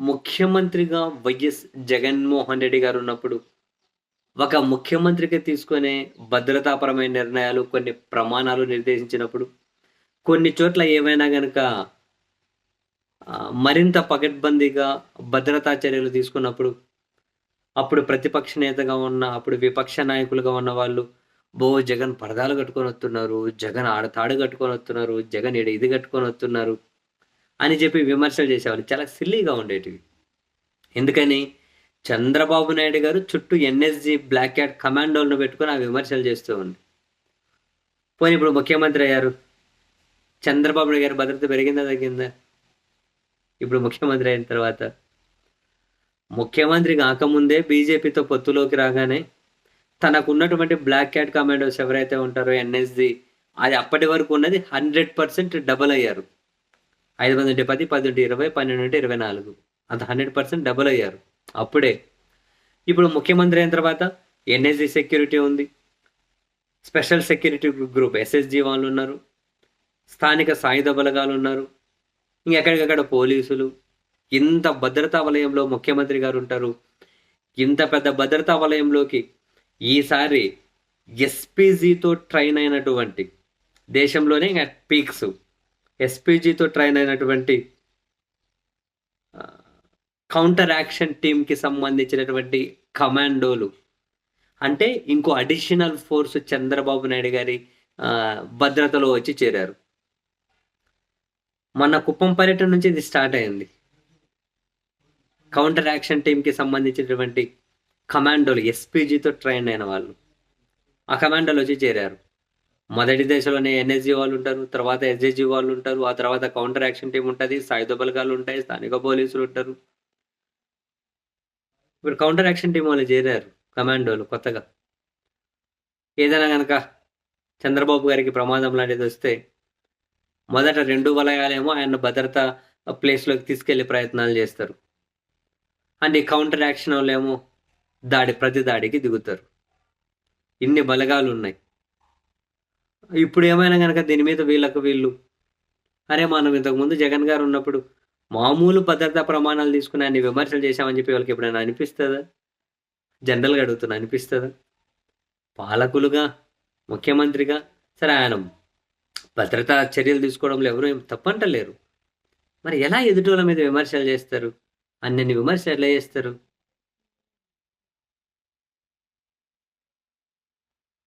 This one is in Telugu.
ముఖ్యమంత్రిగా వైఎస్ జగన్మోహన్ రెడ్డి గారు ఉన్నప్పుడు ఒక ముఖ్యమంత్రికి తీసుకునే భద్రతాపరమైన నిర్ణయాలు కొన్ని ప్రమాణాలు నిర్దేశించినప్పుడు కొన్ని చోట్ల ఏమైనా కనుక మరింత పకడ్బందీగా భద్రతా చర్యలు తీసుకున్నప్పుడు అప్పుడు ప్రతిపక్ష నేతగా ఉన్న అప్పుడు విపక్ష నాయకులుగా ఉన్న వాళ్ళు బో జగన్ పరదాలు కట్టుకొని వస్తున్నారు జగన్ ఆడతాడు కట్టుకొని వస్తున్నారు జగన్ ఈడ ఇది కట్టుకొని వస్తున్నారు అని చెప్పి విమర్శలు చేసేవాళ్ళు. చాలా సిల్లీగా ఉండేటివి. ఎందుకని? చంద్రబాబు నాయుడు గారు చుట్టూ ఎన్ఎస్జి బ్లాక్ క్యాట్ కమాండోలను పెట్టుకొని ఆ విమర్శలు చేస్తూ ఉంది పోనీ ఇప్పుడు ముఖ్యమంత్రి అయ్యారు. చంద్రబాబు నాయుడు గారి భద్రత పెరిగిందా తగ్గిందా? ఇప్పుడు ముఖ్యమంత్రి అయిన తర్వాత. ముఖ్యమంత్రి కాకముందే బీజేపీతో పొత్తులోకి రాగానే తనకున్నటువంటి బ్లాక్ క్యాట్ కమాండోస్ ఎవరైతే ఉంటారో ఎన్ఎస్జి అది అప్పటి వరకు ఉన్నది హండ్రెడ్ పర్సెంట్ డబల్ అయ్యారు. ఐదు మంది ఉంటే పది పది ఉంటే ఇరవై పన్నెండు ఉంటే ఇరవై నాలుగు. అంత హండ్రెడ్ పర్సెంట్ డబల్ అయ్యారు. అప్పుడే ఇప్పుడు ముఖ్యమంత్రి అయిన తర్వాత ఎన్ఎస్జి సెక్యూరిటీ ఉంది. స్పెషల్ సెక్యూరిటీ గ్రూప్ ఎస్ఎస్జి వాళ్ళు ఉన్నారు. స్థానిక సాయుధ బలగాలు ఉన్నారు. ఇంకెక్కడికక్కడ పోలీసులు. ఇంత భద్రతా వలయంలో ముఖ్యమంత్రి గారు ఉంటారు. ఇంత పెద్ద భద్రతా వలయంలోకి ఈసారి ఎస్పీజీతో ట్రైన్ అయినటువంటి దేశంలోనే ఇంకా పీక్స్. ఎస్పీజీతో ట్రైన్ అయినటువంటి కౌంటర్ యాక్షన్ టీంకి సంబంధించినటువంటి కమాండోలు అంటే ఇంకో అడిషనల్ ఫోర్స్ చంద్రబాబు నాయుడు గారి భద్రతలో వచ్చి చేరారు. మన కుప్పం పర్యటన నుంచి ఇది స్టార్ట్ అయింది. కౌంటర్ యాక్షన్ టీంకి సంబంధించినటువంటి కమాండోలు ఎస్పీజీతో ట్రైన్ అయిన వాళ్ళు. ఆ కమాండోలు వచ్చి చేరారు. మొదటి దశలోనే ఎన్ఎస్జీ వాళ్ళు ఉంటారు తర్వాత ఎస్ఏజీ వాళ్ళు ఉంటారు ఆ తర్వాత కౌంటర్ యాక్షన్ టీం ఉంటుంది సాయుధ బలగాలు ఉంటాయి స్థానిక పోలీసులు ఉంటారు. ఇప్పుడు కౌంటర్ యాక్షన్ టీం వాళ్ళు చేరారు కమాండోలు కొత్తగా. ఏదైనా కనుక చంద్రబాబు గారికి ప్రమాదం లాంటిది వస్తే మొదట రెండు వలయాలేమో ఆయన భద్రత ప్లేస్లోకి తీసుకెళ్ళే ప్రయత్నాలు చేస్తారు. అండ్ ఈ కౌంటర్ యాక్షన్ వాళ్ళేమో దాడి ప్రతి దాడికి దిగుతారు. ఇన్ని బలగాలు ఉన్నాయి ఇప్పుడు ఏమైనా కనుక దీని మీద వీళ్ళకు వీళ్ళు. అరే మనం ఇంతకుముందు జగన్ గారు ఉన్నప్పుడు మామూలు భద్రతా ప్రమాణాలు తీసుకుని అన్ని విమర్శలు చేశామని చెప్పి వాళ్ళకి ఎప్పుడైనా అనిపిస్తుందా? జనరల్గా అడుగుతున్నా అనిపిస్తుందా? పాలకులుగా ముఖ్యమంత్రిగా సరే ఆయన భద్రతా చర్యలు తీసుకోవడంలో ఎవరు ఏం తప్పంటలేరు. మరి ఎలా ఎదుటి వాళ్ళ మీద విమర్శలు చేస్తారు? అన్ని విమర్శలు ఎలా చేస్తారు?